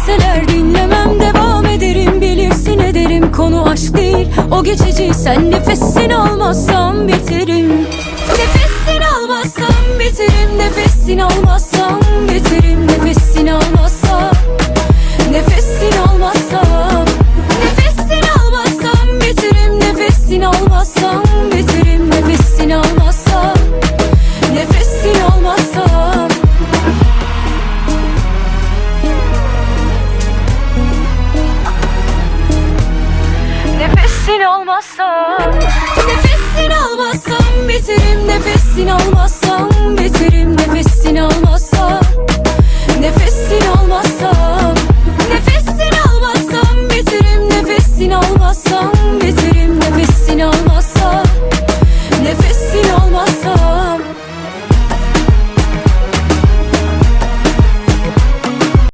deseler dinlemem devam ederim. Bilirsin ederim konu aşk değil. O geçici Sen nefesini almazsam biterim Nefesini almazsam biterim Nefesini almazsam biterim Nefesini almazsam Nefesini almazsam Nefesini almazsam biterim Nefesini almazsam biterim Nefesini almazsam Nefesini nefesin olmazsan Nefesin almazsam biterim nefesin almazsam biterim nefesin almazsam Nefesin almazsam nefesin almazsam biterim nefesin almazsam biterim